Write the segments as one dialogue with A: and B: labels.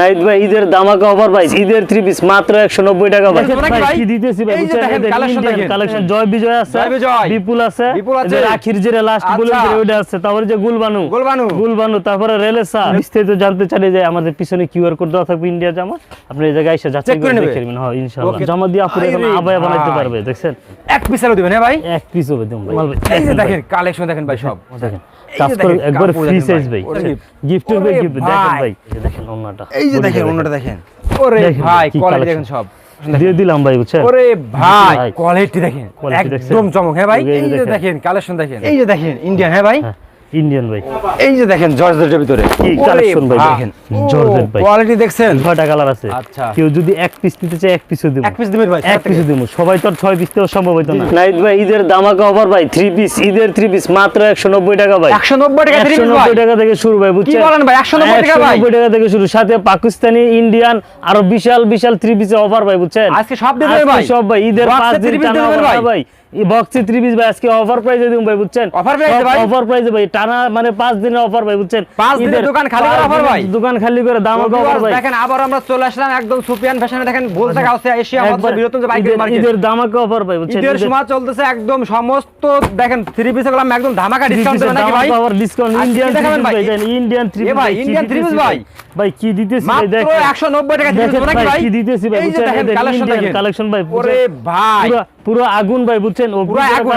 A: Night ভাই ঈদের দামাকা অফার ভাই ঈদের থ্রি পিস মাত্র একশো নব্বই টাকা ভাই। কি দিতেছি ভাই। কালেকশন জয় বিজয় আছে বিপুল আছে। রাখির যে লাস্ট
B: আচ্ছা।
A: ওইটা আছে তারপরে যে গুলবানু।
B: গুলবানু।
A: গুলবানু তারপরে রেলেসা বিস্তারিত জানতে চাইলে যে আমাদের পিছনে কিউআর কোড দেওয়া থাকবে ইন্ডিয়া জামা। আপনি এই জায়গায় এসে যাচাই
B: করে
A: করে দেখে নেবেন। হ্যাঁ ইনশাআল্লাহ. জমা দিয়ে আপনি এখন আবায়া বানাইতে পারবে দেখছেন?
B: এক দিবেন হ্যাঁ ভাই?
A: এক পিস হবে দিম ভাই।
B: এই যে দেখেন কালেকশন দেখেন ভাই সব।
A: দেখেন। কাজ করে
B: দেখেন,
A: একবার ফ্রি সাইজ
B: ভাই।
A: ভাই গিফটের ভাই গিফট দেখেন
B: ভাই।
A: ভাই এই যে দেখেন ওন্নাটা
B: এই যে দেখেন অন্যটা দেখেন। ওরে ভাই কোয়ালিটি দেখেন সব।
A: দিয়ে দিলাম ভাই বুঝছেন?
B: ওরে ভাই
A: ভাই।
B: কোয়ালিটি দেখেন। একদম চমক। হ্যাঁ ভাই
A: এই যে দেখেন।
B: কালেকশন দেখেন। এই যে দেখেন ইন্ডিয়ান হ্যাঁ ভাই?
A: ইন্ডিয়ান ভাই
B: এই যে দেখেন জর্জেটের ভিতরে।
A: কি collection ভাই দেখেন। জর্জেট ভাই।
B: কোয়ালিটি দেখছেন?
A: ছয়টা কালার আছে।
B: আচ্ছা।
A: কেউ যদি এক পিস নিতে চায় এক পিসও দিব।
B: এক পিস দিবেন ভাই
A: এক পিস দিব। সবাই তো ছয় পিস দেওয়া সম্ভব হইতো না নাইট ভাই ঈদের দামাকা অফার ভাই থ্রি পিস ঈদের থ্রি পিস মাত্র একশো নব্বই টাকা ভাই।
B: 190 টাকা থ্রি
A: একশো
B: পিস ভাই
A: নব্বই টাকা থেকে শুরু ভাই বুঝছেন?
B: বলেন ভাই, 190 টাকা ভাই?
A: 190 টাকা থেকে শুরু। সাথে পাকিস্তানি ইন্ডিয়ান আরও বিশাল বিশাল থ্রি পিসের অফার ভাই বুঝছেন?
B: আজকে সব দিয়ে ভাই?
A: সব ভাই ঈদের পাঁচ দিন টানা
B: ভাই?
A: বক্সে থ্রি পিস ভাই আজকে অফার প্রাইসে দিন ভাই বুঝছেন?
B: Offer price ভাই?
A: অফার প্রাইসে ভাই টানা মানে পাঁচ দিনের অফার ভাই বুঝছেন?
B: পাঁচ দিনের দোকান খালি করে
A: দিনের
B: ভাই?
A: দোকান খালি করে দামাকা অফার ভাই।
B: দেখেন আবার আমরা চলে আসলাম একদম সুপিয়ান ফ্যাশনে দেখেন বলতে গাউসে এশিয়া মধ্যে
A: একবার
B: বিরতন যে বাইকের মার্কেট
A: ঈদের দামাকা অফার ভাই বুঝছেন?
B: ঈদের সময় চলতেছে একদম সমস্ত দেখেন থ্রি পিসে একদম ধামাকা ডিসকাউন্ট দেবেন নাকি ভাই?
A: ডিসকাউন্ট ইন্ডিয়ান
B: কি দেখাবেন ভাই?
A: ইন্ডিয়ান থ্রি
B: ভাই, three piece ভাই।
A: ভাই কি দিতেছি? ভাই
B: মাত্র 190 টাকা থ্রি
A: দেখেন
B: পিস নাকি
A: ভাই? কি দিতেছি ভাই বুঝছেন?
B: দেখেন কালেকশন
A: ইন্ডিয়ান
B: দেখেন
A: ভাই
B: ওরে ভাই।
A: পুরো আগুন ভাই বুঝছেন? ও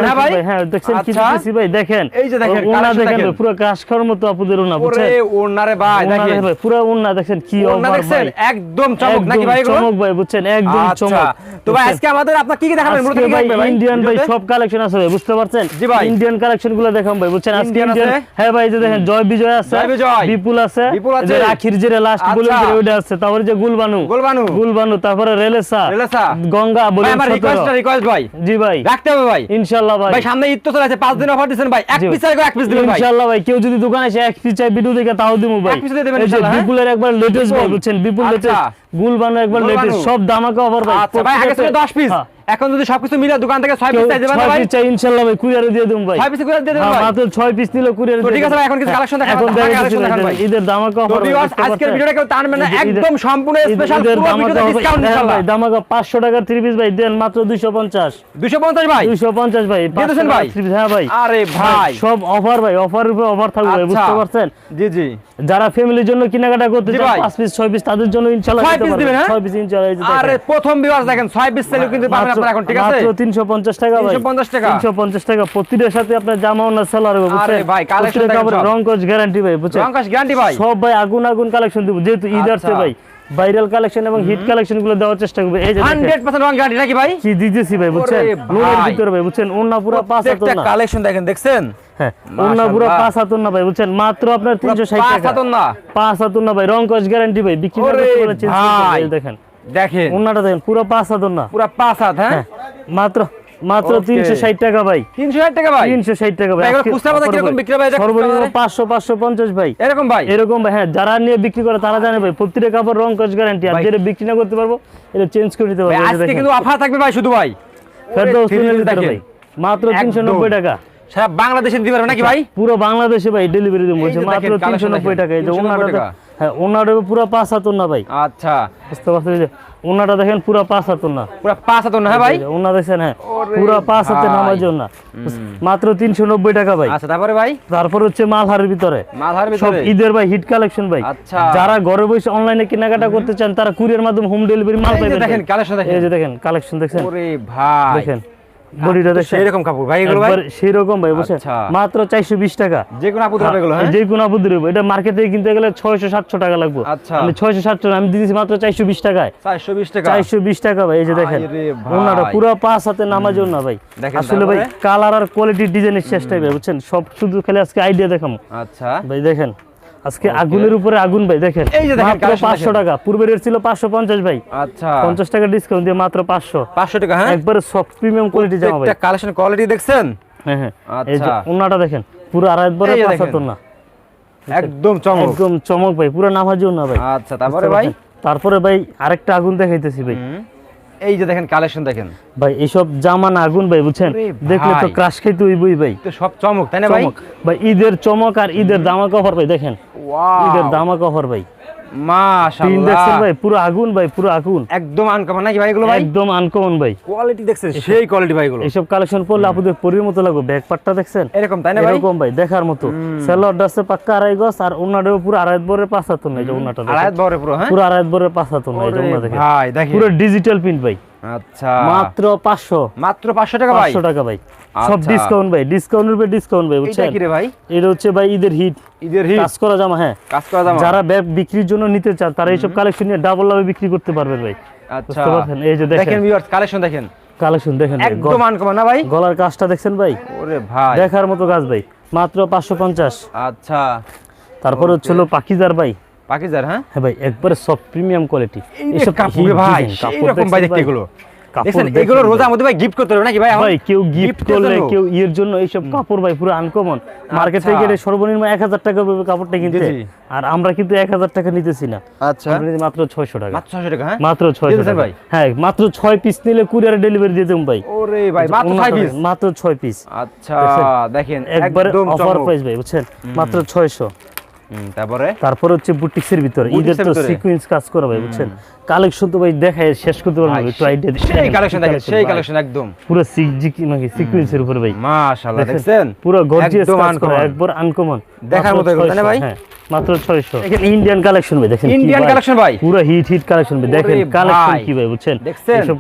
B: হ্যাঁ ভাই?
A: হ্যাঁ দেখছেন কি
B: আচ্ছা।
A: ভাই দেখেন।
B: এই যে দেখেন,
A: ওনা দেখেন
B: দেখেন।
A: পুরো কাশ মতো আপুদের ওনা বুঝছেন?
B: ওনারে ভাই দেখেন
A: দেখেন। ভাই পুরো ওনা দেখেন কি
B: ওনা দেখছেন? একদম চমক নাকি ভাই এগুলো?
A: চমক ভাই বুঝছেন? একদম চমক।
B: তো ভাই আজকে আমাদের আপনার কি কি দেখাবেন? মূলত কি কি
A: ভাই ইন্ডিয়ান ভাই? সব কালেকশন আছে ভাই বুঝতে পারছেন? ইন্ডিয়ান কালেকশনগুলো দেখাম ভাই বুঝছেন? আজকে ইন্ডিয়ান হ্যাঁ ভাই যে দেখেন জয় বিজয় আছে
B: জয়
A: বিপুল আছে
B: বিপুল আছে।
A: এই যে রাখির যে লাস্ট
B: আচ্ছা।
A: ওইটা আছে তারপরে যে গুলবানু।
B: গোলবানু।
A: গুলবানু তারপরে রেলেসা
B: রেলেসা।
A: গঙ্গা বলে
B: আমার রিকোয়েস্ট রিকোয়েস্ট ভাই।
A: জি ভাই।
B: রাখতে হবে ভাই
A: ইনশাআল্লাহ ভাই
B: ভাই সামনে ঈদ তো চলে আছে পাঁচ দিন অফার দিবেন ভাই এক। পিস এক পিস দিবেন ভাই
A: ইনশাআল্লাহ ভাই কেউ যদি দোকানে এসে এক পিস চাই ভিডিও দেখে তাও দিমু ভাই
B: এক পিস দিয়ে দিবেন ইনশাআল্লাহ, হ্যাঁ?
A: বিপুলের একবার লেটেস্ট ভাই
B: বিপুল।
A: বুঝছেন বিপুল
B: আচ্ছা।
A: লেটেস্ট গুলবানু একবার লেটেস্ট সব দামাকে অফার ভাই
B: আচ্ছা ভাই আগে ছিল 10 পিস। এখন যদি সবকিছু মিলে দোকান থেকে 6 পিস চাই দেবেন
A: ছয়
B: ভাই?
A: পিস চাই ইনশাআল্লাহ ভাই কুরিয়ারে দিয়ে দেবো ভাই।
B: 6 পিস করে দিয়ে
A: হ্যাঁ,
B: ভাই?
A: মাত্র ছয় পিস নিলে কুরিয়ারে
B: ঠিক আছে ভাই, এখন কিছু collection দেখান,
A: এখন
B: ধামাকা
A: দেখা
B: collection দেখান ভাই।
A: ঈদের দামাকা অফার
B: ভিউয়ার্স আজকের ভিডিওটা কেউ টানবেন না একদম সম্পূর্ণ স্পেশাল পুরো ভিডিওতে ডিসকাউন্ট
A: হ্যাঁ
B: ইনশাআল্লাহ
A: ভাই দামাকা 500 টাকার থ্রি পিস ভাই দেন মাত্র 250
B: 250 ভাই?
A: 250 ভাই
B: দিয়ে দিয়েছেন ভাই?
A: 500 three piece, হ্যাঁ ভাই।
B: আরে ভাই
A: সব অফার ভাই অফারের উপরে অফার থাকবে ভাই,
B: আচ্ছা।
A: বুঝতে পারছেন?
B: জি জি।
A: যারা ফ্যামিলির জন্য কেনাকাটা করতে চান
B: ভাই।
A: পিস ছয় পিস তাদের জন্য ইনশাআল্লাহ
B: ছয়
A: দিতে
B: piece
A: পারবেন।
B: দিবেন, হ্যাঁ?
A: ছয় পিস ইনশাআল্লাহ
B: আরে প্রথম ভিউয়ার্স দেখেন 6 পিস সেল কিন্তু পাবেন আপনারা এখন ঠিক আছে?
A: মাত্র 350 টাকা ভাই।
B: 350 টাকা।
A: 350 টাকা। প্রতিটার সাথে আপনার জামা ওনা সেলার হবে বুঝছেন?
B: ভাই, collection দেখেন
A: রং কোচ গ্যারান্টি ভাই বুঝছেন?
B: রংকাশ গ্যারান্টি ভাই।
A: সব ভাই আগুন আগুন কালেকশন দিব। যেহেতু ঈদ আসছে
B: আচ্ছা।
A: ভাই ভাইরাল কালেকশন এবং হিট কালেকশনগুলো দেওয়ার চেষ্টা করবে। এই যে
B: 100% রং গ্যারান্টি নাকি ভাই?
A: কি দিতেছি ভাই বুঝছেন? ভিতরে ভাই বুঝছেন? পুরো পাঁচ হাত না
B: কালেকশন দেখেন দেখছেন?
A: হ্যাঁ পুরো পাঁচ হাত না ভাই বুঝছেন? মাত্র আপনার 360
B: পাঁচ
A: টাকা।
B: না
A: পাঁচ হাত না ভাই রং কোচ গ্যারান্টি ভাই। বিক্রি যে দেখেন।
B: দেখেন।
A: ওন্নাটা দেখেন পুরো পাঁচ হাত না
B: পুরো পাঁচ হাত হ্যাঁ?
A: হ্যাঁ মাত্র মাত্র
B: Okay.
A: তিনশো ষাট টাকা ভাই।
B: 360 টাকা ভাই?
A: টাকা ভাই।
B: ভাই, এগুলো খুচরা বাজারে কীরকম বিক্রি ভাই?
A: সর্বনিম্ন ভাই।
B: এরকম ভাই?
A: এরকম ভাই হ্যাঁ যারা নিয়ে বিক্রি করে তারা জানে ভাই প্রত্যেকটা কাপড় রং কস গ্যারান্টি আর যেটা বিক্রি না করতে পারব এটা চেঞ্জ করে দিতে পারব।
B: আজকে কিন্তু অফার থাকবে ভাই শুধু ভাই।
A: ফেরদৌস। ভাই মাত্র তিনশো
B: একদম।
A: নব্বই টাকা।
B: সারা বাংলাদেশে দিতে পারবে নাকি ভাই?
A: পুরো বাংলাদেশে ভাই ডেলিভারি দেবো। মাত্র
B: দেখেন,
A: তিনশো
B: collection
A: নব্বই
B: দেখেন,
A: টাকা। এই যে
B: 390
A: ওনাটা
B: টাকা।
A: হ্যাঁ ওনাটা পুরো পাঁচ হাত না ভাই।
B: আচ্ছা।
A: বুঝতে পারছেন ওনাটা দেখেন পুরো পাঁচ হাত না
B: পুরো পাঁচ হাত না হ্যাঁ ভাই?
A: ওনা দেখছেন হ্যাঁ পুরো পাঁচ হাতে নামার জন্য মাত্র তিনশো নব্বই টাকা ভাই।
B: আচ্ছা তারপরে ভাই?
A: তারপর হচ্ছে মালহারের ভিতরে।
B: মাথার
A: সব ঈদের ভাই হিট কালেকশন ভাই।
B: আচ্ছা।
A: যারা ঘরে বসে অনলাইনে কেনাকাটা করতে চান তারা কুরিয়ার মাধ্যমে হোম ডেলিভারি মাল পাবেন
B: দেখেন কালেকশন দেখেন।
A: এই যে দেখেন কালেকশন
B: ওরে ভাই।
A: দেখেন। বডিটা
B: সেই রকম কাপড় ভাই এগুলো ভাই?
A: সেই রকম ভাই বুঝছেন?
B: আচ্ছা।
A: মাত্র বিশ টাকা।
B: যে কোনো আপু এগুলো হ্যাঁ?
A: যে কোনো আপদ এটা মার্কেটে কিনতে গেলে ছয়শো সাতশো টাকা লাগবে।
B: আচ্ছা।
A: আমি আমি দিয়েছি মাত্র টাকায়।
B: 420 টাকা?
A: চারশো বিশ টাকা ভাই এই যে দেখেন। ওনাটা পুরো পাঁচ হাতে নামার জন্য ভাই। আসলে ভাই কালার আর কোয়ালিটি ডিজাইনের চেষ্টাই ভাই বুঝছেন? সব শুধু খালি আজকে আইডিয়া দেখাম
B: আচ্ছা।
A: ভাই দেখেন। আজকে আগুনের উপরে আগুন ভাই দেখেন।
B: এই যে দেখেন,
A: মাত্র
B: collection
A: পাঁচশো
B: দেখেন।
A: টাকা পূর্বে রেট ছিল পাঁচশো পঞ্চাশ ভাই।
B: আচ্ছা।
A: পঞ্চাশ টাকা ডিসকাউন্ট দিয়ে মাত্র পাঁচশো।
B: 500 টাকা হ্যাঁ?
A: একবারে সফট প্রিমিয়াম কোয়ালিটি জামা ভাই।
B: একটা কালেকশন কোয়ালিটি দেখছেন?
A: হ্যাঁ হ্যাঁ। এই যে
B: আচ্ছা।
A: ওনাটা দেখেন পুরো আড়াই বড়
B: এই যে
A: পাঁচ
B: দেখেন।
A: হাতর না।
B: একদম চমক।
A: একদম চমক ভাই পুরো নামার জন্য ভাই।
B: আচ্ছা তারপরে ভাই?
A: তারপরে ভাই আরেকটা আগুন দেখাইতেছি ভাই।
B: এই যে দেখেন কালেকশন দেখেন।
A: ভাই এইসব জামা না আগুন ভাই বুঝছেন? দেখলে তো। ক্রাশ খাইতে হইবই ভাই।
B: তো সব চমক তাই না ভাই?
A: ভাই ঈদের চমক আর ঈদের দামা কভার ভাই দেখেন। ঈদের দামা কভার ভাই। ভাই পুরো আগুন ভাই পুরো আগুন।
B: একদম আনকমন নাকি ভাই এগুলো ভাই?
A: একদম আনকমন ভাই।
B: কোয়ালিটি দেখছেন সেই কোয়ালিটি ভাই এগুলো।
A: এইসব কালেকশন পড়লে আপনাদের পরির মতো লাগবে। দেখছেন?
B: এরকম তাই না ভাই?
A: এরকম ভাই দেখার মতো। সেলরটা আছে পাক্কা আড়াই গজ আর ওনাটাও পুরো আড়াই বরের পাঁচ নাই যে ওনাটা দেখেন।
B: আড়াইত বড় পুরো হ্যাঁ?
A: পুরো আড়াই বরের পাঁচ হাত নাই যে ওনা দেখেন।
B: ভাই দেখেন।
A: পুরো ডিজিটাল প্রিন্ট ভাই।
B: আচ্ছা।
A: মাত্র পাঁচশো।
B: মাত্র 500 টাকা ভাই?
A: পাঁচশো টাকা ভাই। সব
B: আচ্ছা।
A: ডিসকাউন্ট ভাই ডিসকাউন্টের উপরে ডিসকাউন্ট ভাই
B: এটা কি রে ভাই?
A: এটা হচ্ছে ভাই ঈদের হিট।
B: ঈদের হিট।
A: কাজ করা জামা হ্যাঁ।
B: কাজ করা দাম
A: যারা ব্যাগ বিক্রির জন্য নিতে চান তারা এইসব কালেকশন নিয়ে ডাবল লাভে বিক্রি করতে পারবেন ভাই।
B: আচ্ছা।
A: এই যে
B: দেখেন।
A: দেখেন
B: ভিউয়ার্স কালেকশন দেখেন।
A: কালেকশন দেখেন
B: একদম আনকমন না ভাই?
A: গলার কাজটা দেখছেন ভাই?
B: ওরে ভাই।
A: দেখার মতো কাজ ভাই। মাত্র পাঁচশো পঞ্চাশ।
B: আচ্ছা।
A: তারপর হচ্ছে হলো পাকিজার ভাই।
B: পাকিজার হ্যাঁ?
A: হ্যাঁ ভাই একবারে সব প্রিমিয়াম কোয়ালিটি
B: এই যে কাপড় ভাই সেই রকম ভাই দেখতে এগুলো। দেখছেন এগুলো রোজার মধ্যে ভাই গিফট করতে হবে নাকি ভাই
A: ভাই কেউ গিফট করলে কেউ ইয়ের জন্য এইসব কাপড় ভাই পুরো আনকমন মার্কেট থেকে গেলে সর্বনিম্ন এক হাজার টাকা পড়বে কাপড়টা কিনতে। আর আমরা কিন্তু এক হাজার টাকা নিতেছি না।
B: আচ্ছা।
A: মাত্র ছয়শো টাকা।
B: মাত্র 600 টাকা হ্যাঁ?
A: মাত্র ছয়শো
B: দিতেছেন
A: টাকা।
B: ভাই?
A: হ্যাঁ মাত্র ছয় পিস নিলে কুরিয়ারে ডেলিভারি দিয়ে দেবো ভাই।
B: ওরে ভাই মাত্র 6 পিস
A: মাত্র ছয় পিস
B: আচ্ছা দেখেন
A: একবারে
B: একদম
A: অফার প্রাইস ভাই বুঝছেন? মাত্র ছয়শো।
B: হুম, তারপরে?
A: তারপর হচ্ছে বুটিক্সের ভিতরে। ঈদের তো সিকোয়েন্স কাজ করা ভাই বুঝছেন? কালেকশন তো ভাই দেখায় শেষ করতে পারব একটু আইডিয়া
B: সেই কালেকশন দেখেন সেই কালেকশন একদম।
A: পুরো সিকজি মানে সিকুয়েন্সের উপরে ভাই।
B: মাশাআল্লাহ
A: দেখছেন? পুরো গর্জিয়াস কাজ করা একবার আনকমন
B: দেখার মতো তাই না ভাই?
A: মাত্র 600 এখানে ইন্ডিয়ান কালেকশন ভাই দেখেন
B: ইন্ডিয়ান কালেকশন ভাই?
A: পুরো হিট হিট কালেকশন ভাই দেখেন কালেকশন কি ভাই বুঝছেন?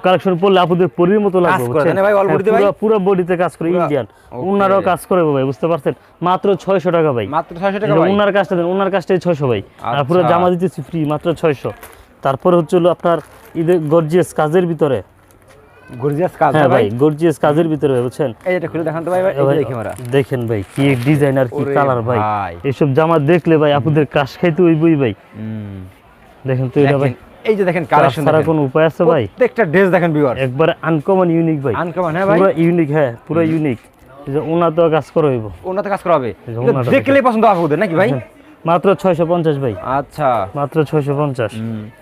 A: কালেকশন পড়লে পরির মতো লাগবে বুঝছেন?
B: ভাই, all
A: হ্যাঁ,
B: body তে ভাই?
A: পুরো পুরো বডিতে কাজ করে ইন্ডিয়ান. উনারও কাজ করে ভাই বুঝতে পারছেন? মাত্র 600 টাকা ভাই।
B: মাত্র 600 টাকা ভাই।
A: উনার কাজটা দেন উনার কাজটাই 600 ভাই। আর পুরো
B: আচ্ছা।
A: জামা দিতেছি ফ্রি মাত্র 600 তারপর হচ্ছে হলো আপনার ঈদের গর্জিয়াস কাজের ভিতরে
B: গর্জিয়াস কাজ
A: হ্যাঁ
B: ভাই।
A: ভাই গর্জিয়াস কাজের ভিতরে বুঝছেন?
B: এটা খুলে দেখান তো ভাই ভাই এই যে দেখি আমরা
A: দেখেন ভাই কি ডিজাইনার কি কালার ভাই।
B: ভাই।
A: এসব জামা দেখলে ভাই আপনাদের কাশ খাইতে হইবই ভাই। দেখেন তো এটা ভাই।
B: এই যে দেখেন কালেকশন
A: ছাড়া কোনো উপায় আছে ভাই?
B: প্রত্যেকটা ড্রেস দেখেন ভিউয়ার
A: একবার আনকমন ইউনিক ভাই।
B: আনকমন হ্যাঁ ভাই।
A: পুরো ইউনিক হ্যাঁ পুরো ইউনিক যে ওনা কাজ করে হইব।
B: ওনাতে কাজ করা হবে।
A: এই যে
B: এটা
A: ওনাটা
B: দেখলেই পছন্দ হবে নাকি ভাই?
A: মাত্র 650 ভাই।
B: আচ্ছা।
A: মাত্র 650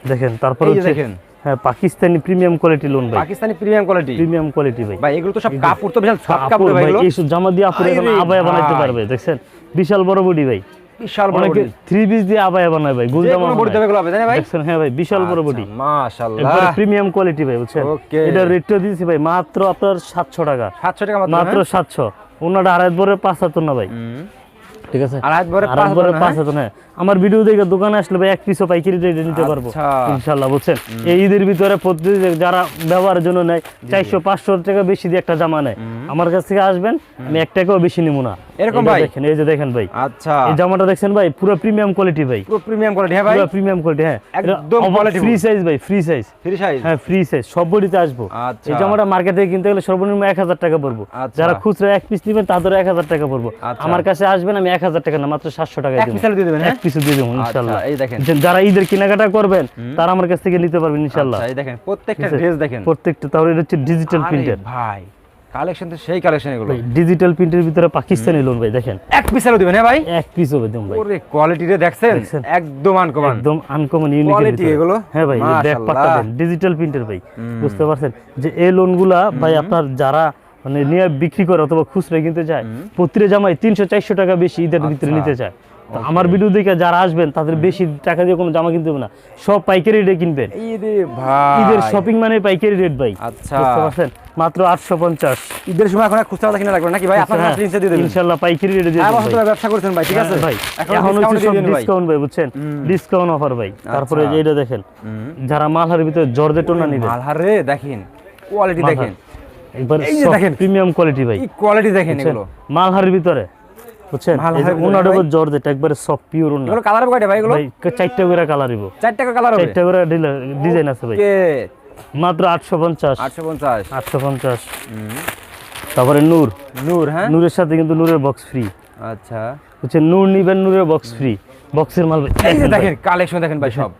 A: দেখেন তারপর
B: দেখেন।
A: হ্যাঁ পাকিস্তানি প্রিমিয়াম কোয়ালিটি লোন ভাই।
B: Pakistani premium quality
A: premium quality ভাই।
B: ভাই এগুলো তো সব কাপড় তো বিশাল সব
A: কাপড়
B: ভাই এগুলো।
A: জামা দিয়ে আপনি এখন আবায়া বানাইতে পারবে দেখছেন? বিশাল বড় বডি ভাই।
B: বিশাল বড় বডি।
A: থ্রি পিস দিয়ে আবায়া বানায় ভাই গুল জামা
B: বডি দেবে হবে ভাই?
A: দেখছেন হ্যাঁ ভাই বিশাল বড় বডি।
B: মাশাআল্লাহ।
A: একবারে প্রিমিয়াম কোয়ালিটি ভাই বুঝছেন. এটা রেটটা দিয়েছি ভাই মাত্র আপনার সাতশো টাকা।
B: 700 টাকা মাত্র
A: মাত্র
B: হ্যাঁ?
A: সাতশো। ওনাটা আড়াই বরে পাঁচ হাত না ভাই। ঠিক আছে?
B: পাঁচ
A: পাঁচ হাত হ্যাঁ? আমার ভিডিও দেখে দোকানে আসলে ভাই এক পিসও পাইকারি রেটে নিতে পারব
B: আচ্ছা।
A: ইনশাল্লাহ বুঝছেন এই ঈদের ভিতরে প্রতিদিন যারা জন্য নেয় চারশো পাঁচশো টাকা বেশি দিয়ে একটা জামা নেয়। আমার কাছ থেকে আসবেন আমি এক টাকাও বেশি নিবো না।
B: এরকম ভাই?
A: দেখেন এই যে দেখেন ভাই।
B: আচ্ছা।
A: এই জামাটা দেখছেন ভাই পুরো প্রিমিয়াম কোয়ালিটি ভাই।
B: পুরো প্রিমিয়াম কোয়ালিটি হ্যাঁ ভাই?
A: পুরো প্রিমিয়াম কোয়ালিটি হ্যাঁ।
B: একদম quality
A: ফ্রি সাইজ ভাই ফ্রি সাইজ
B: ফ্রি সাইজ
A: হ্যাঁ ফ্রি সাইজ সব বডিতে আসব।
B: আচ্ছা।
A: এই জামাটা মার্কেটে কিনতে গেলে সর্বনিম্ন এক হাজার টাকা পড়ব।
B: আচ্ছা।
A: যারা খুচরা এক পিস নেবেন তাদের এক হাজার টাকা পড়ব।
B: আচ্ছা।
A: আমার কাছে আসবেন আমি এক হাজার টাকা না মাত্র সাতশো টাকা
B: দিয়ে দেবেন হ্যাঁ?
A: এক পিস দিয়ে দেবো ইনশাল্লাহ।
B: আচ্ছা, এই দেখেন।
A: যারা ঈদের কেনাকাটা করবেন তারা আমার কাছ থেকে নিতে পারবেন ইনশাল্লাহ।
B: আচ্ছা এই দেখেন প্রত্যেকটা ড্রেস দেখেন।
A: প্রত্যেকটা তাহলে এটা হচ্ছে ডিজিটাল প্রিন্টের
B: ভাই কালেকশন তো সেই কালেকশন এগুলো।
A: ডিজিটাল প্রিন্টের ভিতরে পাকিস্তানি লোন ভাই দেখেন।
B: এক পিস আলো দিবেন হ্যাঁ ভাই?
A: এক পিস হবে দেবো ভাই।
B: ওরে কোয়ালিটি রে দেখছেন?
A: দেখছেন?
B: একদম আনকমন
A: একদম আনকমন ইউনিক
B: Quality এগুলো?
A: হ্যাঁ ভাই ব্যাক
B: মাশাআল্লাহ।
A: ডিজিটাল প্রিন্টের ভাই। বুঝতে পারছেন? যে এই লোনগুলা ভাই আপনার যারা মানে নিয়ে বিক্রি করে অথবা খুচরা কিনতে যায় প্রতিটা জামাই তিনশো চারশো টাকা বেশি ঈদের ভিতরে
B: আচ্ছা।
A: নিতে চায়। তো আমার ভিডিও দেখে যারা আসবেন তাদের বেশি টাকা দিয়ে কোনো জামা কিনতে হবে না। সব পাইকারি রেটে কিনবেন। ঈদের শপিং মানে পাইকারি রেট ভাই।
B: আচ্ছা।
A: বুঝতে মাত্র আটশো পঞ্চাশ।
B: ঈদের সময় এখন খুচরা কিনা লাগবে নাকি ভাই? আপনার দিয়ে দেবেন।
A: ইনশাল্লাহ পাইকারি রেটে দিয়ে
B: হ্যাঁ ব্যবসা করছেন ভাই ঠিক আছে?
A: হ্যাঁ ভাই
B: এখন
A: হচ্ছে সব ডিসকাউন্ট ভাই। বুঝছেন? ডিসকাউন্ট অফার ভাই। তারপরে
B: আচ্ছা।
A: যে এটা দেখেন যারা মালহার ভিতরে জর্দে টোনা নিবে।
B: মালহার দেখেন। কোয়ালিটি দেখেন।
A: একবার
B: দেখেন।
A: প্রিমিয়াম কোয়ালিটি ভাই।
B: কোয়ালিটি দেখেন এগুলো।
A: মালহারের ভিতরে বুঝছেন?
B: মালহারের
A: এই যে
B: ভিতরে
A: উনার
B: ভাই?
A: উপর জর্জেট একবারে সফট পিওর উন্না
B: এগুলো কালার কয়টা ভাই এগুলো?
A: ভাই চারটা করে কালার দিব।
B: চার টাকা কালার হবে?
A: চারটা করে ডিজাইন আছে ভাই। মাত্র আটশো পঞ্চাশ।
B: আটশো পঞ্চাশ।
A: আটশো পঞ্চাশ। তারপরে নূর।
B: নূর হ্যাঁ?
A: নূরের সাথে কিন্তু নূরের বক্স ফ্রি
B: আচ্ছা।
A: নূর নিবেন নূরের বক্স ফ্রি বক্সের মাল
B: দেখেন কালেকশন দেখেন ভাই সব।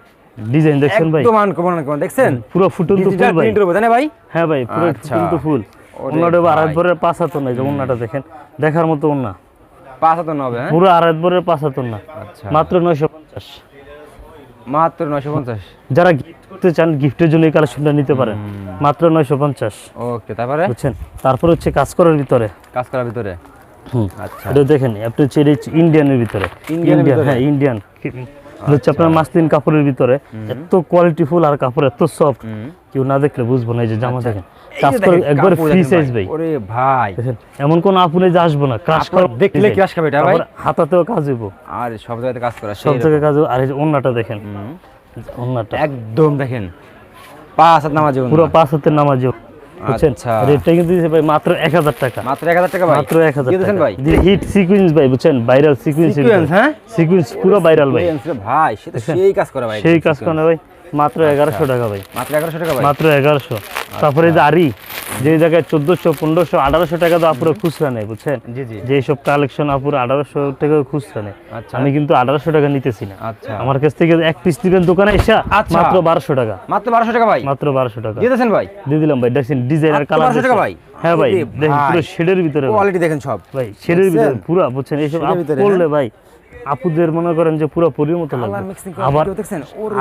A: ডিজাইন দেখছেন ভাই?
B: একদম আনকমন আনকমন দেখছেন?
A: পুরো
B: ডিজিটাল
A: ফুল ভাই।
B: প্রিন্টের উপর ভাই?
A: হ্যাঁ ভাই পুরো
B: আচ্ছা।
A: ফুটন্ত ফুল। ওনাটা আড়াই পাঁচ নাই যে ওনাটা দেখেন। দেখার মতো ওনা
B: পাঁচ হবে হ্যাঁ?
A: পুরো আড়াই পাঁচ না।
B: আচ্ছা।
A: মাত্র নয়শো পঞ্চাশ।
B: মাত্র নয়শো পঞ্চাশ।
A: যারা গিফট করতে চান গিফটের জন্য এই কালেকশনটা নিতে পারেন মাত্র নয়শো পঞ্চাশ।
B: ওকে তারপরে?
A: বুঝছেন? তারপর হচ্ছে কাজ করার ভিতরে।
B: কাজ করার ভিতরে?
A: হুম।
B: আচ্ছা।
A: এটা দেখেন আপনি হচ্ছে ইন্ডিয়ানের ভিতরে। ইন্ডিয়ান হ্যাঁ ইন্ডিয়ান হচ্ছে আপনার মাসলিন কাপড়ের ভিতরে এত কোয়ালিটিফুল আর কাপড় এত সফট কেউ না দেখলে বুঝব না এই যে জামা দেখেন। কাজ করে একবার ফ্রি সাইজ ভাই।
B: ওরে ভাই।
A: এমন কোন আপুনে যে আসব না ক্রাশ
B: দেখলে crush খাবে এটা ভাই?
A: হাতাতেও কাজ হইব।
B: আর সব জায়গাতে কাজ করা
A: সব জায়গায় কাজ আর এই ওন্নাটা দেখেন। ওন্নাটা।
B: একদম দেখেন। পাঁচ হাত নামাজ
A: পুরো পাঁচ হাতের নামাজি বুঝছেন?
B: আচ্ছা।
A: রেটটা কিন্তু দিয়েছে ভাই মাত্র এক হাজার টাকা।
B: মাত্র এক হাজার টাকা
A: মাত্র এক হাজার টাকা।
B: ভাই?
A: হিট সিকুয়েন্স ভাই বুঝছেন? ভাইরাল সিকুয়েন্স
B: হ্যাঁ?
A: সিকুয়েন্স পুরো ভাইরাল ভাই।
B: ভাই সেই কাজ করে ভাই।
A: সেই কাজ করে ভাই। মাত্র
B: আচ্ছা।
A: এগারোশো টাকা ভাই।
B: মাত্র এগারোশো টাকা
A: মাত্র এগারোশো। তারপরে যে আরি যে জায়গায় চোদ্দশো পনেরোশো আঠারোশো টাকা তো আপুরো খুচরা নেই বুঝছেন? যে সব কালেকশন আপুরো আঠারোশো টাকা খুচরা নেই।
B: আচ্ছা।
A: আমি কিন্তু আঠারোশো টাকা নিতেছি না।
B: আচ্ছা।
A: আমার কাছ থেকে এক পিস দিবেন দোকানে এসে
B: আচ্ছা।
A: মাত্র বারোশো টাকা।
B: মাত্র বারোশো টাকা ভাই?
A: মাত্র বারোশো টাকা।
B: দিয়েছেন ভাই?
A: দিয়ে দিলাম ভাই দেখছেন ডিজাইনার কালার
B: 1200 টাকা ভাই?
A: হ্যাঁ ভাই দেখেন পুরো শেডের ভিতরে
B: কোয়ালিটি দেখেন সব।
A: ভাই শেডের ভিতরে? পুরো বুঝছেন? এইসব করলে ভাই আপুদের মনে করেন যে পুরো পরির মতো লাগবে। আবার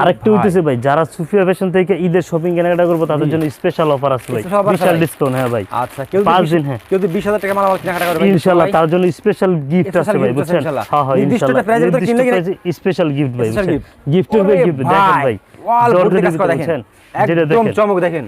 A: আরেকটা হইতেছে ভাই যারা সুফিয়া ফ্যাশন থেকে ঈদের শপিং কেনাকাটা করব তাদের জন্য স্পেশাল অফার আছে ভাই। বিশাল ডিসকাউন্ট হ্যাঁ ভাই।
B: আচ্ছা কেউ
A: পাঁচ দিন, হ্যাঁ।
B: কেউ বিশ হাজার টাকা মাল কেনাকাটা করে ভাই,
A: ইনশাআল্লাহ তার জন্য স্পেশাল গিফট আছে ভাই বুঝছেন? হ্যাঁ হ্যাঁ ইনশাআল্লাহ। স্পেশাল গিফট ভাই বুঝছেন। গিফটের
B: ওরে
A: গিফট দেখেন ভাই
B: ওয়াল দেখেন একদম চমক দেখেন।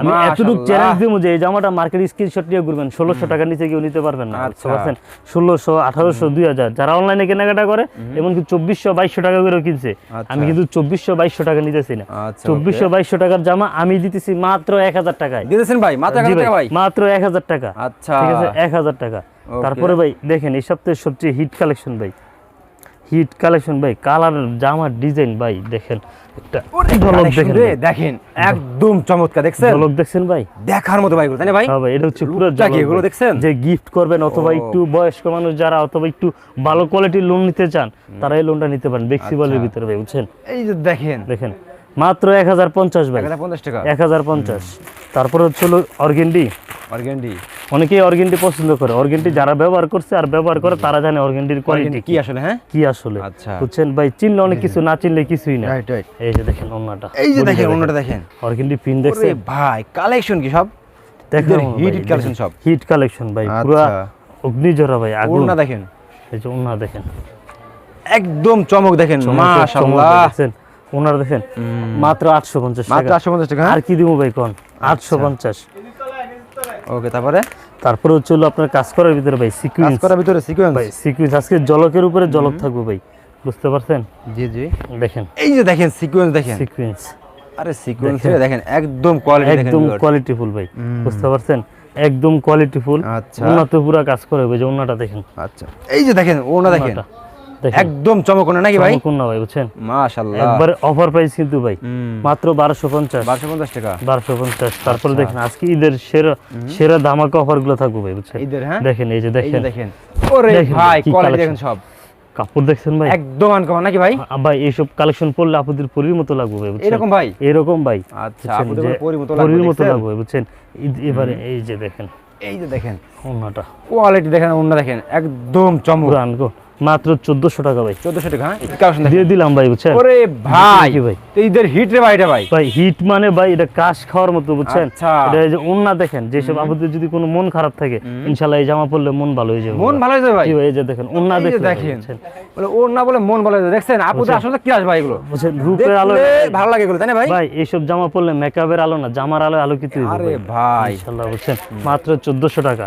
A: আমি এতটুকু চ্যালেঞ্জ দিব যে এই জামাটা মার্কেট স্ক্রিনশট নিয়ে ঘুরবেন। ষোলোশো টাকার নিচে কেউ নিতে পারবেন না। বুঝতে
B: আচ্ছা।
A: পারছেন ষোলোশো আঠারোশো দুই হাজার। যারা অনলাইনে কেনাকাটা করে এমনকি চব্বিশশো বাইশশো টাকা করে কিনছে।
B: আচ্ছা।
A: আমি কিন্তু চব্বিশশো বাইশশো টাকা নিতেছি না।
B: আচ্ছা,
A: চব্বিশশো বাইশশো টাকার জামা আমি দিতেছি মাত্র এক হাজার টাকায়।
B: দিয়ে দিয়েছেন ভাই মাত্র এক হাজার টাকা। আচ্ছা।
A: ঠিক আছে? এক হাজার টাকা। তারপরে ভাই দেখেন এই সপ্তাহের সবচেয়ে হিট কালেকশন ভাই। হিট কালেকশন ভাই কালার জামার ডিজাইন ভাই দেখেন। দেখেন
B: একদম চমৎকার দেখছেন?
A: ঝলক দেখছেন ভাই?
B: দেখার মতো ভাই তাই না ভাই?
A: হ্যাঁ ভাই এটা হচ্ছে পুরো
B: লুকটা কি
A: ঝলক
B: এগুলো দেখছেন?
A: যে গিফট করবেন অথবা একটু বয়স্ক মানুষ যারা অথবা একটু ভালো কোয়ালিটির লোন নিতে চান তারা এই লোনটা নিতে পারেন ফ্লেক্সিবলের
B: আচ্ছা।
A: ভিতরে ভাই বুঝছেন?
B: এই যে দেখেন।
A: দেখেন। মাত্র এক হাজার পঞ্চাশ ভাই।
B: টাকা।
A: এক হাজার পঞ্চাশ। তারপরে হচ্ছে হলো অর্গেন্ডি।
B: অর্গেন্ডি।
A: অনেকেই অর্গেন্ডি পছন্দ করে। অর্গেন্ডি যারা ব্যবহার করছে আর ব্যবহার করে তারা জানে অর্গেন্ডির কোয়ালিটি
B: কি আসলে হ্যাঁ?
A: কি আসলে।
B: আচ্ছা।
A: বুঝছেন? ভাই চিনলে অনেক কিছু না চিনলে কিছুই না।
B: রাইট রাইট
A: এই যে দেখেন অন্যটা
B: এই যে দেখেন অন্যটা দেখেন।
A: অর্গেন্ডি পিন দেখছেন?
B: ভাই কালেকশন কি সব?
A: দেখেন
B: হিট কালেকশন সব।
A: হিট কালেকশন ভাই
B: আচ্ছা।
A: পুরা অগ্নিজোড়া ভাই আগুন।
B: ওড়না দেখেন।
A: এই যে ওনা দেখেন।
B: একদম চমক দেখেন মাশাআল্লাহ।
A: দেখছেন ওনার দেখেন মাত্র আটশো পঞ্চাশ
B: মাত্র আটশো পঞ্চাশ টাকা?
A: আর কি দিব ভাই কোন? আটশো পঞ্চাশ।
B: ওকে তারপরে?
A: তারপরে হচ্ছে হলো আপনার কাজ করার ভিতরে ভাই
B: কাজ
A: সিকুয়েন্স
B: করার ভিতরে সিকোয়েন্স
A: ভাই সিকুয়েন্স আজকে জলকের উপরে জলক থাকবে ভাই বুঝতে পারছেন?
B: জি জি।
A: দেখেন।
B: এই যে দেখেন সিকোয়েন্স দেখেন।
A: সিকুয়েন্স
B: আরে সিকোয়েন্স দেখেন। একদম কোয়ালিটি দেখেন
A: একদম
B: viewers।
A: কোয়ালিটি ফুল ভাই বুঝতে পারছেন? একদম কোয়ালিটি ফুল
B: আচ্ছা।
A: উন্নত পুরা কাজ করে ভাই যে ওনাটা দেখেন।
B: আচ্ছা। এই যে দেখেন ওনা দেখেন। একদম চমক নাকি ভাই?
A: কোন না ভাই বুঝছেন?
B: মাশাআল্লাহ।
A: একবারে অফার প্রাইস কিন্তু ভাই মাত্র বারোশো পঞ্চাশ।
B: বারোশো পঞ্চাশ টাকা?
A: বারোশো পঞ্চাশ। তারপরে
B: আচ্ছা।
A: দেখেন আজকে ঈদের সেরা সেরা ধামাকা অফারগুলো থাকবে ভাই বুঝছেন?
B: ঈদের হ্যাঁ?
A: দেখেন এই যে
B: এই
A: দেখেন।
B: দেখেন। ওরে ভাই কোয়ালিটি দেখেন সব।
A: কাপড় দেখছেন ভাই?
B: একদম আনকমন নাকি ভাই?
A: ভাই এইসব কালেকশন পরলে আপুদের পরির মতো লাগবে ভাই বুঝছেন?
B: এরকম ভাই?
A: এরকম ভাই
B: আচ্ছা আপনাদের পরির মতো লাগবে
A: পরির মতো লাগবে বুঝছেন? এবারে এই যে দেখেন।
B: এই যে দেখেন।
A: ওনাটা
B: কোয়ালিটি দেখেন ওনা দেখেন একদম চমক।
A: আনকো মাত্র চোদ্দশো টাকা ভাই।
B: চোদ্দশো টাকা হ্যাঁ?
A: দিয়ে দিলাম ভাই বুঝছেন?
B: ওরে ভাই?
A: ভাই?
B: হিট রে ভাই এটা ভাই?
A: ভাই হিট মানে ভাই এটা কাশ খাওয়ার মতো বুঝছেন?
B: আচ্ছা।
A: এটা যে ওন্না দেখেন যেসব আপুদের যদি কোনো মন খারাপ থাকে ইনশাল্লাহ এই জামা পরলে মন ভালো হয়ে যাবে
B: মন ভালো হয়ে যাবে ভাই?
A: ভাই এই যে দেখেন ওন্না দেখেন
B: বলে বলে মন ভালো হয়ে যাবে। দেখছেন আপুদের আসলে কি ভাই এগুলো?
A: বুঝছেন রূপের আলো
B: ভালো লাগে এগুলো তাই না ভাই?
A: ভাই এইসব জামা পরলে মেকআপের আলো না জামার আলো আলোকিত
B: আরে
A: ভাই।
B: ভাই।
A: বুঝছেন? মাত্র চোদ্দশো টাকা।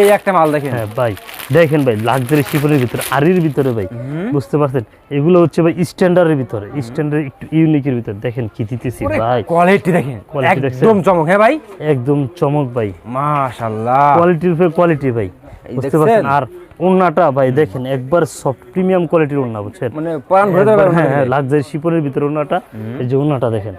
B: এই একটা মাল দেখেন।
A: হ্যাঁ ভাই দেখেন ভাই লাক্সারি শিপনের ভিতরে আরির ভিতরে ভাই বুঝতে পারছেন? এগুলো হচ্ছে ভাই স্ট্যান্ডার্ডের ভিতরে স্ট্যান্ডার্ড একটু ইউনিকের ভিতরে। দেখেন কি দিতেছি ভাই।
B: কোয়ালিটি দেখেন একদম চমক হ্যাঁ ভাই?
A: একদম চমক ভাই।
B: মাশাআল্লাহ।
A: কোয়ালিটির উপরে কোয়ালিটি ভাই। বুঝতে পারছেন? আর ওন্নাটা ভাই দেখেন একবার সফট প্রিমিয়াম কোয়ালিটির ওন্না বুঝছেন?
B: মানে প্রাণ ভরে
A: একবার হ্যাঁ হ্যাঁ লাক্সারি শিপনের ভিতরে ওন্নাটা এই যে ওন্নাটা দেখেন।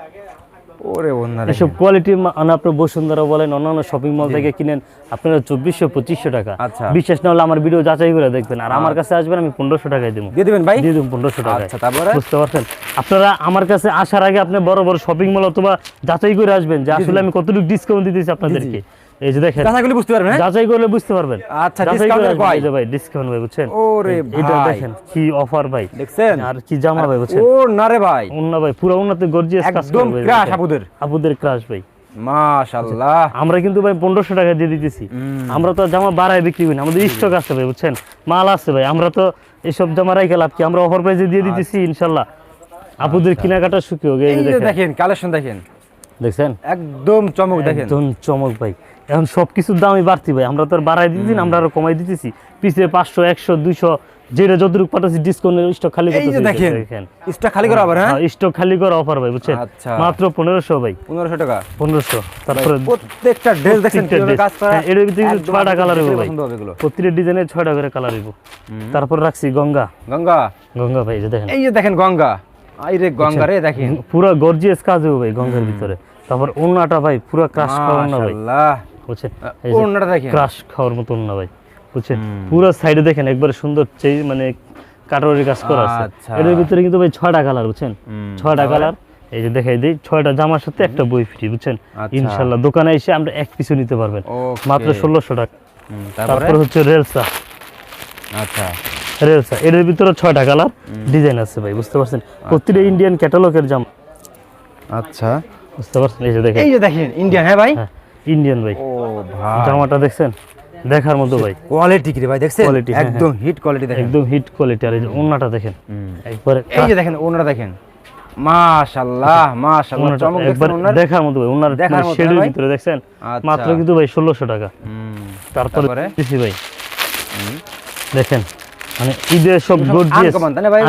B: ওরে ওনা
A: এসব কোয়ালিটি মানে আপনি বসুন্ধরা বলেন অন্যান্য শপিং মল থেকে কিনেন আপনারা চব্বিশশো পঁচিশশো টাকা।
B: আচ্ছা।
A: বিশ্বাস না হলে আমার ভিডিও যাচাই করে দেখবেন। আর আমার কাছে আসবেন আমি পনেরোশো টাকায় দেবো।
B: দিয়ে দিবেন ভাই?
A: দিয়ে দেবো পনেরোশো
B: আচ্ছা তারপরে?
A: বুঝতে পারছেন? আপনারা আমার কাছে আসার আগে আপনি বড় বড় শপিং মল অথবা যাচাই করে আসবেন যে আসলে আমি কতটুকু ডিসকাউন্ট দিতেছি আপনাদেরকে। এই যে দেখেন
B: কথাগুলি বুঝতে পারবেন হ্যাঁ?
A: যাচাই করলে বুঝতে পারবেন।
B: আচ্ছা ডিসকাউন্ট কয়
A: ভাই। ডিসকাউন্ট ভাই বুঝছেন?
B: ওরে
A: এটা
B: ভাই।
A: দেখেন কি অফার ভাই।
B: দেখছেন?
A: আর কি জামা ভাই বুঝছেন?
B: ও না রে ভাই।
A: অন্য ভাই পুরো উন্নতে গর্জিয়াস কাজ
B: একদম ক্রাশ আপুদের।
A: আপুদের ক্রাশ ভাই।
B: মাশাআল্লাহ।
A: আমরা কিন্তু ভাই পনেরোশো টাকা দিয়ে দিতেছি। আমরা তো জামা বাড়ায় বিক্রি করি আমাদের স্টক আছে ভাই বুঝছেন? মাল আছে ভাই আমরা তো এইসব জামা রাইকে লাভ কি? আমরা অফার প্রাইসে দিয়ে দিতেছি ইনশাল্লাহ। আপুদের কেনাকাটা সুখী হোক এই দেখেন।
B: কালেকশন দেখেন।
A: দেখছেন?
B: একদম চমক দেখেন।
A: একদম চমক ভাই। এখন সব কিছুর দামই বাড়তি ভাই। আমরা তো আর বাড়াই দিতেছি আমরা আরও কমাই দিতেছি। পিছিয়ে পাঁচশো একশো দুইশো যেটা যতটুকু পাঠাচ্ছি ডিসকাউন্টের স্টক খালি
B: দেখেন স্টক খালি করা আবার হ্যাঁ?
A: স্টক খালি করে অফার ভাই বুঝছেন?
B: আচ্ছা।
A: মাত্র ভাই।
B: টাকা?
A: তারপরে
B: প্রত্যেকটা ড্রেস দেখেন কীভাবে কাজ করা
A: হ্যাঁ, এর ভিতরে হবে ভাই। প্রতিটা করে কালার তারপর রাখছি গঙ্গা।
B: গঙ্গা?
A: গঙ্গা ভাই এই যে দেখেন।
B: এই যে দেখেন গঙ্গা। গঙ্গা রে দেখেন।
A: পুরো গর্জিয়াস কাজ হবে ভাই গঙ্গার ভিতরে। তারপর ওন্নাটা ভাই পুরো ক্রাশ খাওয়ার না ভাই। বুঝছেন?
B: ওড়নাটা দেখেন।
A: ক্রাশ খাওয়ার মতন না ভাই বুঝছেন? পুরো সাইডে দেখেন একবারে সুন্দর চেই মানে কাটারি কাজ করা আছে।
B: আচ্ছা।
A: এর ভিতরে কিন্তু ভাই ছয়টা কালার বুঝছেন? ছয়টা কালার এই যে দেখাই দিই ছয়টা জামার সাথে একটা বই ফ্রি বুঝছেন?
B: আচ্ছা।
A: ইনশাল্লাহ দোকানে এসে আমরা এক পিছু নিতে পারবেন। মাত্র ষোলোশো টাকা।
B: তারপরে?
A: হচ্ছে রেলসা।
B: আচ্ছা।
A: রেলসা এর ভিতরে ছয়টা কালার ডিজাইন আছে ভাই বুঝতে পারছেন? প্রতিটা ইন্ডিয়ান ক্যাটালগের জামা।
B: আচ্ছা।
A: বুঝতে পারছেন? এই যে দেখেন।
B: এই যে দেখেন ইন্ডিয়ান হ্যাঁ ভাই?
A: হ্যাঁ ইন্ডিয়ান ভাই।
B: ও ভাই।
A: জামাটা দেখছেন? দেখার মতো ভাই।
B: কোয়ালিটি কি ভাই দেখছেন?
A: Quality, হ্যাঁ,
B: একদম হিট কোয়ালিটি দেখেন।
A: একদম হিট কোয়ালিটি আর এই যে ওন্নাটা দেখেন। একবারে
B: এই যে দেখেন ওনারা দেখেন। মাশাআল্লাহ মাশাআল্লাহ
A: ওন্নাটা
B: চমক দেখছেন ওনার
A: দেখার মতো ভাই ওনার
B: দেখার
A: শেডের
B: হ্যাঁ
A: ভিতরে দেখছেন?
B: আচ্ছা।
A: মাত্র কিন্তু ভাই ষোলোশো টাকা।
B: হুম,
A: তারপরে
B: তারপরে?
A: দিছি ভাই। দেখেন মানে ঈদের সব গর্জিয়াস?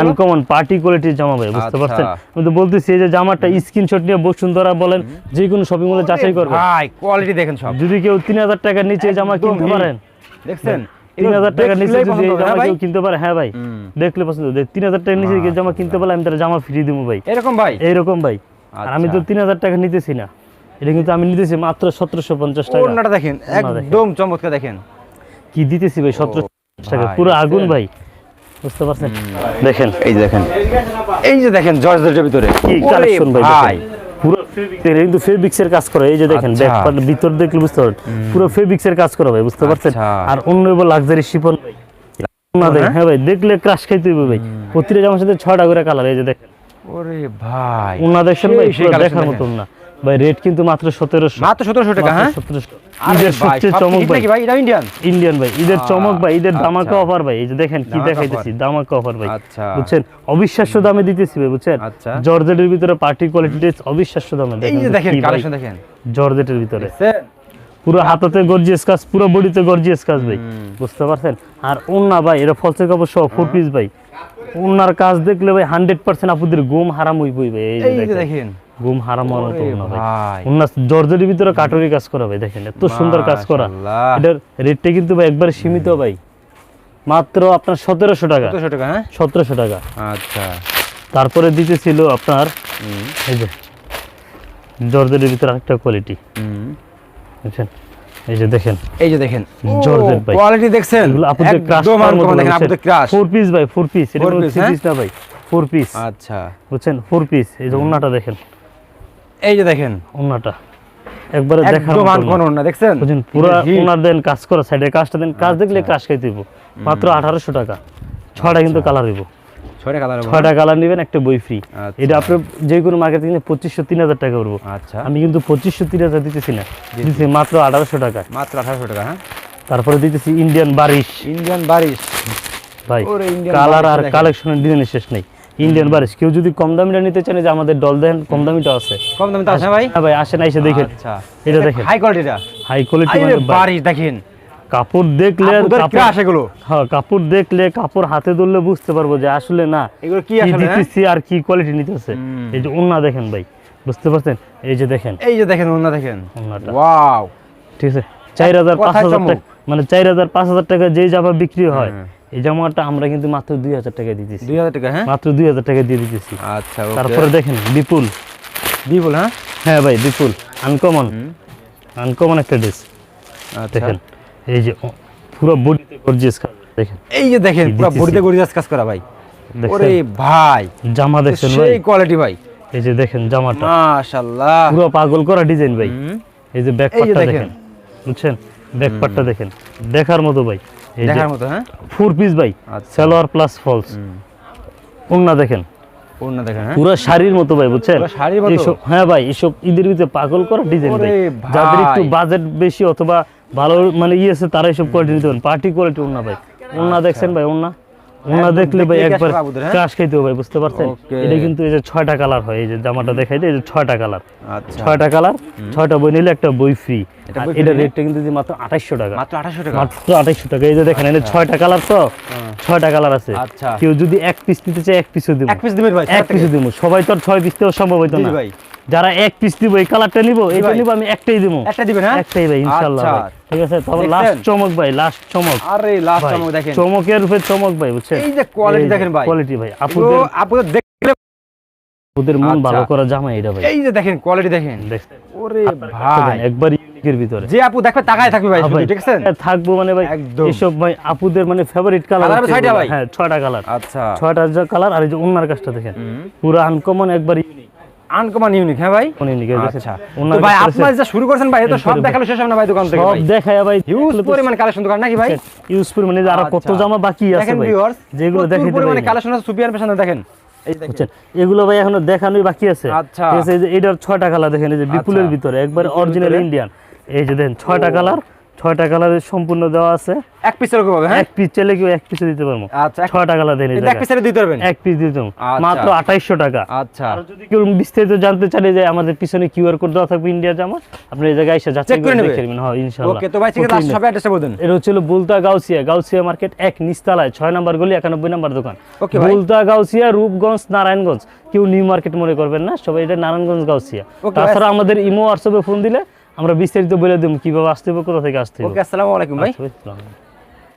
A: আনকমন পার্টি কোয়ালিটির জামা ভাই বুঝতে
B: আচ্ছা।
A: পারছেন? আমি তো বলতেছি এই যে জামাটা স্ক্রিনশট নিয়ে বসুন্ধরা বলেন যে কোনো শপিং মলে যাচাই করবেন।
B: ভাই কোয়ালিটি দেখেন সব।
A: যদি কেউ টাকার নিচে জামা কিনতে পারেন
B: দেখছেন?
A: তিন হাজার টাকার নিচে যদি জামা
B: হ্যাঁ?
A: কেউ কিনতে পারে হ্যাঁ ভাই দেখলে পছন্দ তিন হাজার টাকার নিচে জামা কিনতে পারলে আমি তার জামা ফ্রি দিব ভাই।
B: এরকম ভাই?
A: ভাই। আর আমি তো
B: আচ্ছা।
A: তিন হাজার টাকা নিতেছি না। এটা কিন্তু আমি নিতেছি মাত্র সতেরোশো পঞ্চাশ টাকা।
B: দেখেন
A: দেখেন।
B: একদম চমৎকার দেখেন।
A: কি দিতেছি ভাই সতেরোশো টাকা পুরো আগুন ভাই। বুঝতে পারছেন? দেখেন
B: এই যে দেখেন। এই যে দেখেন জর্জেটের ভিতরে।
A: কি কালেকশন ভাই
B: ভাই।
A: পুরো কিন্তু ফেব্রিক্স কাজ করে এই যে দেখেন
B: আচ্ছা।
A: ব্যাক পার্ট ভিতর দেখলে বুঝতে পারবেন। পুরো ফেব্রিক্স কাজ করা ভাই বুঝতে পারছেন?
B: আচ্ছা।
A: আর অন্য লাক্সারি শিপন ভাই। না দেখেন হ্যাঁ? ভাই দেখলে ক্রাশ খাইতে হবে ভাই। প্রতিটা জামার সাথে ছয়টা করে কালার এই যে দেখেন।
B: ওরে ভাই।
A: ওনা দেখার মতন না। ভাই রেট কিন্তু মাত্র সতেরোশো।
B: মাত্র সতেরোশো টাকা হ্যাঁ?
A: সতেরোশো। ঈদের
B: ভাই,
A: সবচেয়ে চমক ভাই।
B: ভাই? এটা ইন্ডিয়ান
A: ইন্ডিয়ান ভাই ঈদের চমক ভাই ঈদের। অফার ভাই। এই যে দেখেন কি দেখাইতেছি দামাকা অফার ভাই। বুঝছেন? অবিশ্বাস্য দামে দিতেছি ভাই বুঝছেন। জর্জেটের ভিতরে পার্টি কোয়ালিটি অবিশ্বাস্য দামে
B: এই যে দেখেন কালেকশন দেখেন
A: জর্জেটের ভিতরে। পুরো হাতাতে গর্জিয়াস কাজ পুরো বডিতে গর্জিয়াস কাজ ভাই। বুঝতে পারছেন? আর ওন্না ভাই এটা ফলসের কাপড় সহ ফোর পিস ভাই। ওনার কাজ দেখলে ভাই হান্ড্রেড পার্সেন্ট আপুদের ঘুম হারাম হইবই ভাই। এই দেখেন। ঘুম হারাম হওয়ার মতো ভাই। ভিতরে কাটরি কাজ করা ভাই দেখেন এত সুন্দর কাজ করা। এটার রেটটা কিন্তু ভাই একবারে সীমিত ভাই। মাত্র আপনার সতেরোশো টাকা।
B: সতেরোশো টাকা হ্যাঁ?
A: সতেরোশো টাকা।
B: আচ্ছা।
A: তারপরে দিতেছিল আপনার এই যে জর্জেটের ভিতরে আরেকটা কোয়ালিটি। বুঝছেন এই যে দেখেন।
B: এই যে দেখেন।
A: জর্জেট ভাই।
B: কোয়ালিটি দেখছেন।
A: এগুলো ক্রাশ
B: দেখেন ক্রাশ
A: ফোর পিস ভাই ফোর পিস এটা থ্রি
B: হ্যাঁ?
A: পিস না ভাই ফোর পিস
B: আচ্ছা।
A: বুঝছেন? ফোর পিস এই যে ওন্নাটা দেখেন।
B: এই যে দেখেন
A: ওন্নাটা একবারে দেখার মতো
B: না দেখছেন?
A: বুঝছেন পুরো ওনার দেন কাজ করা সাইডে কাজটা দেন কাজ দেখলে
B: আচ্ছা।
A: কাজ খাইতে দিব মাত্র আঠারোশো টাকা। ছয়টা কিন্তু কালার দিব
B: ছয়টা কালার
A: ছয়টা কালার নেবেন একটা বই ফ্রি
B: আচ্ছা।
A: এটা আপনি যে কোনো মার্কেট থেকে পঁচিশশো তিন হাজার টাকা করব।
B: আচ্ছা।
A: আমি কিন্তু পঁচিশশো তিন হাজার দিতেছি না। দিতেছি। মাত্র আঠারোশো টাকা।
B: মাত্র আঠারোশো টাকা হ্যাঁ?
A: তারপরে দিতেছি ইন্ডিয়ান বারিশ
B: ইন্ডিয়ান বারিশ
A: ভাই কালার আর। কালেকশনের ডিজাইনের শেষ নেই। ইন্ডিয়ান বারিশ কেউ যদি কম দামিটা নিতে চান যে আমাদের ডল দেন কম দামিটা আছে।
B: কম দামে তো আছে ভাই?
A: হ্যাঁ ভাই আসেন এসে দেখেন।
B: আচ্ছা।
A: এটা দেখেন।
B: হাই কোয়ালিটিটা
A: হাই কোয়ালিটি
B: আরে বারিশ দেখেন।
A: কাপড় দেখলে কাপড়
B: ক্রাশ এগুলো।
A: হ্যাঁ কাপড় দেখলে কাপড় হাতে ধরলে বুঝতে পারব যে আসলে না
B: এগুলো কি আসলে?
A: দিতেছি আর কি কোয়ালিটি নিতেছে। এই যে ওন্না দেখেন ভাই বুঝতে পারছেন? এই যে দেখেন।
B: এই যে দেখেন ওনা দেখেন।
A: ওন্নাটা
B: ওয়াও।
A: ঠিক আছে। চার হাজার পাঁচ হাজার। টাকা মানে চার হাজার পাঁচ হাজার টাকা যেই জামা বিক্রি হয়
B: হ্যাঁ।
A: এই জামাটা আমরা কিন্তু মাত্র দুই হাজার টাকা দিতেছি
B: দুই হাজার টাকা হ্যাঁ?
A: মাত্র দুই হাজার টাকা দিয়ে দিতেছি।
B: আচ্ছা
A: তারপরে দেখেন বিপুল।
B: বিপুল হ্যাঁ?
A: হ্যাঁ ভাই বিপুল। আনকমন। আনকমন একটা ড্রেস
B: আচ্ছা।
A: দেখেন এই যে পুরো বডিতে গর্জিয়াস কাজ দেখেন।
B: এই যে দেখেন পুরো বডিতে গড়িয়াস কাজ করা ভাই। ওরে ভাই।
A: জামা দেখছেন ভাই?
B: সেই কোয়ালিটি ভাই।
A: এই যে দেখেন জামাটা।
B: মাশাআল্লাহ।
A: পুরো পাগল করা ডিজাইন ভাই। এই যে ব্যাক পার্টটা
B: দেখেন।
A: বুঝছেন? ব্যাক পার্টটা দেখেন। দেখার মতো ভাই।
B: দেখার মতো হ্যাঁ?
A: ফোর পিস ভাই
B: আচ্ছা।
A: সালোয়ার প্লাস ফলস ওনা দেখেন।
B: হ্যাঁ?
A: পুরো শাড়ির মতো ভাই বুঝছেন?
B: শাড়ির মতো?
A: হ্যাঁ ভাই এসব ঈদের ভিতরে পাগল করা ডিজাইন ভাই। যাদের একটু বাজেট বেশি অথবা ভালো মানে ইয়ে তারা এসব কোয়ালিটি নিতে পারেন। পার্টি কোয়ালিটি ওনা ভাই। ওনা দেখছেন ভাই ওনা ওনা দেখলে ভাই একবার
B: হ্যাঁ?
A: ক্রাশ খাইতে ভাই বুঝতে পারছেন? এটা কিন্তু এই যে ছয়টা কালার হয় এই যে জামাটা দেখাই দেয় এই যে ছয়টা কালার।
B: আচ্ছা।
A: ছয়টা কালার ছয়টা বই নিলে একটা বই ফ্রি
B: এটা?
A: রেটটা কিন্তু মাত্র আঠাইশশো টাকা।
B: মাত্র 2800 টাকা?
A: মাত্র আঠাইশশো টাকা। এই যে দেখেন এটা ছয়টা কালার তো ছয়টা কালার আছে।
B: আচ্ছা।
A: কেউ যদি এক পিস নিতে চায় এক পিসও দিব।
B: এক পিস দিবেন ভাই
A: এক পিস দিব। সবাই তো আর ছয় পিস দেওয়া সম্ভব হইতো না।
B: ভাই।
A: যারা এক পিস দিব এই কালারটা নিব এটা নিব আমি একটাই দিব।
B: একটা দিবেন হ্যাঁ?
A: একটাই ভাই ইনশাআল্লাহ
B: আচ্ছা।
A: ঠিক আছে? তবে লাস্ট চমক ভাই লাস্ট চমক।
B: আরে লাস্ট চমক দেখেন।
A: চমকের উপরে চমক ভাই বুঝছেন?
B: এই যে কোয়ালিটি দেখেন ভাই।
A: কোয়ালিটি ভাই
B: এগুলো
A: আপুদের
B: দেখলে
A: আপুদের মন
B: আচ্ছা।
A: ভালো করা জামা এটা ভাই।
B: এই যে দেখেন কোয়ালিটি দেখেন। ওরে ভাই।
A: একবার ইউকের ভিতরে।
B: যে আপু দেখবে তাকায় থাকবে ভাই
A: হ্যাঁ
B: শুধু ঠিক আছে?
A: থাকব মানে ভাই
B: একদম।
A: এসব ভাই আপুদের মানে ফেভারিট কালার
B: ছয়টা ভাই?
A: হ্যাঁ ছয়টা কালার
B: আচ্ছা।
A: ছয়টা যে কালার আর এই যে ওনার কাজটা দেখেন। পুরো আনকমন একবার
B: আনকমন ইউনিক হ্যাঁ ভাই?
A: ইউনিক
B: আচ্ছা। তো ভাই আপনারা যা শুরু করেছেন ভাই এ সব দেখাল শেষ হবে না ভাই দোকান থেকে।
A: সব দেখায় ভাই।
B: হিউজ পরিমাণ কালেকশন দোকান নাকি ভাই?
A: মানে আর কত
B: আচ্ছা।
A: জামা বাকি আছে ভাই।
B: ভিউয়ার্স
A: যেগুলো
B: পরিমাণে কালেকশন আছে সুপিয়ার পেছনে দেখেন।
A: বুঝছেন? এগুলো ভাই এখনও দেখানোই বাকি আছে।
B: আচ্ছা।
A: এই যে এটার ছয়টা কালার দেখেন এই যে বিপুলের ভিতরে একবার অরিজিনাল ইন্ডিয়ান এই যে দেখেন ছয়টা কালার ছয়টা কালারের সম্পূর্ণ দেওয়া আছে।
B: এক পিসের রকম হবে হ্যাঁ?
A: এক পিস চাইলে কেউ এক পিসে দিতে পারব?
B: আচ্ছা
A: ছয়টা কালার এই
B: এক। পিসের দিতে পারবেন?
A: এক পিস দিতে
B: আচ্ছা।
A: মাত্র আঠাইশশো টাকা।
B: আচ্ছা।
A: আর যদি কেউ বিস্তারিত জানতে চাইলে যে আমাদের পিছনে কিউআর কোড দেওয়া থাকবে ইন্ডিয়া জামা আপনি এই জায়গায় এসে যাচাই
B: করে
A: দেখে নেবেন। হ্যাঁ ইনশাআল্লাহ।
B: ওকে তো ভাই ঠিক আছে। সবাই অ্যাড্রেসটা বলুন
A: এটা হচ্ছিল বুলতা গাউসিয়া গাউসিয়া মার্কেট এক নিস্তালায় ছয় নম্বর গলি একানব্বই নম্বর দোকান।
B: Okay ভাই।
A: বুলতা গাউসিয়া রূপগঞ্জ নারায়ণগঞ্জ। কেউ নিউ মার্কেট মনে করবেন না সবাই এটা নারায়ণগঞ্জ গাউসিয়া। তাছাড়া আমাদের ইমো হোয়াটসঅ্যাপে ফোন দিলে আমরা বিস্তারিত বলে দেবো কীভাবে আসতে হবে কোথা থেকে আসতে হবে
B: ওকে আসসালামু আলাইকুম ভাই।